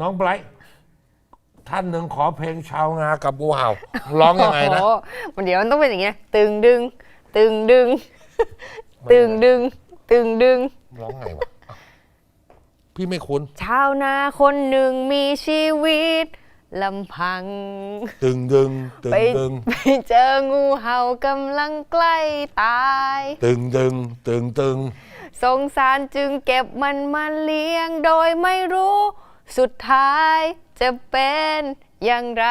น้องไบรท์ท่านหนึ่งขอเพลงชาวนากับงูเห่าร้องยังไงนะ โอ้โหมันเดี๋ยวมันต้องเป็นอย่างเงี้ยตึงดึง ตึงดึง ตึงดึง ตึงดึง ร้องไงวะพี่ไม่คุ้น ชาวนาคนหนึ่งมีชีวิตลำพัง ตึงดึง ตึงไปดึง ไปเจองูเห่ากำลังใกล้ตาย ตึงดึง ตึงตึง สงสารจึงเก็บมันมาเลี้ยงโดยไม่รู้ สุดท้ายจะเป็นอย่างไร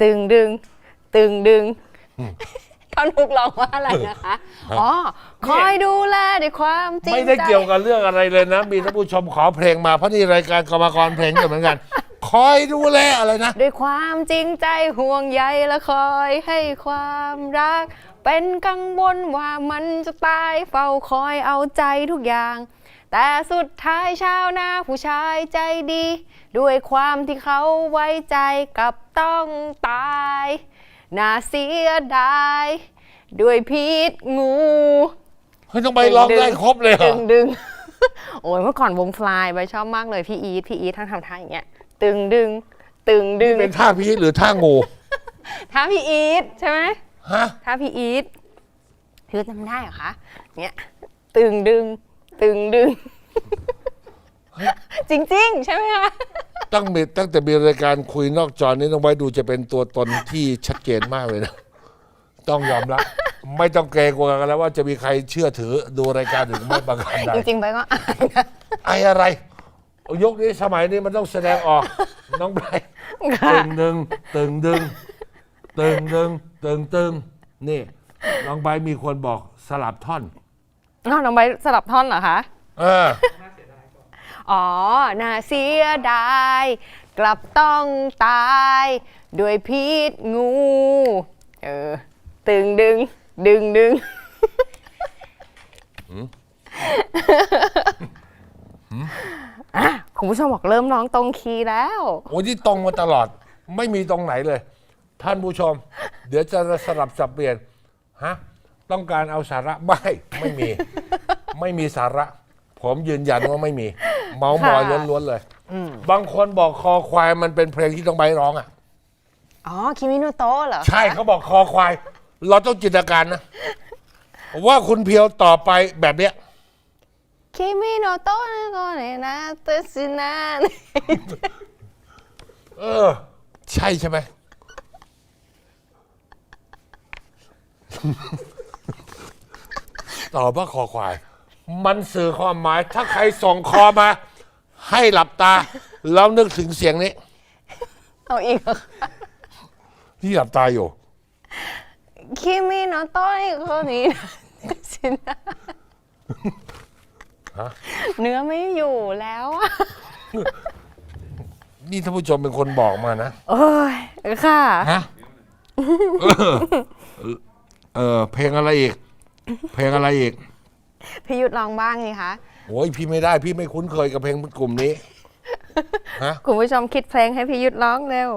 ตึงดึง ตึงดึงท่อนทุกร้องว่าอะไรนะคะ อ๋อ คอยดูแลด้วยความจริงไม่ได้ใจเกี่ยวกับเรื่องอะไรเลยนะ มีท่านผู้ชมขอเพลงมาเพราะนี่รายการกรรมกรเพลงอยู่เหมือนกัน คอยดูแลอะไรนะ ด้วยความจริงใจห่วงใยและคอยให้ความรัก เป็นกังวลว่ามันจะตายเฝ้าคอยเอาใจทุกอย่าง แต่สุดท้ายชาวนาผู้ชายใจดี ด้วยความที่เขาไว้ใจกลับต้องตาย น่าเสียดาย ด้วยพิษงูเฮ้ยต้องไปร้องได้ครบเลยเหรดึองดึงโอ้ยเมื่อก่อนวงฟลายใบชอบมากเลยพี่อีทพี่อีททั้งทำท่าอย่างเงี้ยตึงดึง ตึงดึงเป็นท่าพีชหรือท่างูท้าพี่อีทใช่ไหมฮะท้าพี่อีทพี่อีทจำได้เหรอคะเนี่ยตึงดึง ตึงดึง จริง ๆ ใช่ไหมคะ ตั้งมีตั้งแต่มีรายการคุยนอกจอนี้ต้องไว้ดูจะเป็นตัวตนที่ชัดเจนมากเลยนะ ต้องยอมรับ ไม่ต้องเกรงกลัวกันแล้วว่าจะมีใครเชื่อถือดูรายการถึงไม่ประการใดจริงๆไปก็อายนะไออะไรยกนี้สมัยนี้มันต้องแสดงออก น้องไบรท์ตึงดึงตึงดึงตึงดึงตึงตึงนี่น้องไบรท์มีคนบอกสลับท่อน อ้าวน้องใบสลับท่อนเหรอคะ เออ อ๋อ น่าเสียดาย กลับต้องตาย ด้วยพิษงู เออ ตึงดึง ดึงดึง อะคุณผู้ชมบอกเริ่มร้องตรงคีย์แล้ว โอ้ยที่ตรงมาตลอด ไม่มีตรงไหนเลย ท่านผู้ชม เดี๋ยวจะสลับสับเปลี่ยน ฮะ ต้องการเอาสาระไม่ไม่มี ไม่มีสาระ ผมยืนยันว่าไม่มี เมาส์มอยค่ะล้วนๆเลยบางคนบอกคอควายมันเป็นเพลงที่ต้องใบร้องอะอ๋อคิมิโนโตะเหรอใช่เขาบอกคอควาย เราต้องจินตนาการนะว่าคุณเพียวต่อไปแบบเนี้ยคิมิโนโตะก็เนี่ยนะเตสินะเออ ใช่ใช่ไหม ตอบว่าคอควาย มันสื่อความหมาย ถ้าใครส่งคอมา ให้หลับตา แล้วนึกถึงเสียงนี้เอาอีกเหรอที่หลับตาอยู่คิมิโนโตะก็นี่นะเตสินะฮะเนื้อไม่อยู่แล้วอะนี่ท่านผู้ชมเป็นคนบอกมานะ โอ้ยค่ะ ฮะ เออ เออ เพลงอะไรอีก เพลงอะไรอีกพี่ยุทธลองบ้างนี่คะโอ้ยพี่ไม่ได้พี่ไม่คุ้นเคยกับเพลงกลุ่มนี้ ฮะ คุณผู้ชมคิดเพลงให้พี่ยุทธร้องเร็ว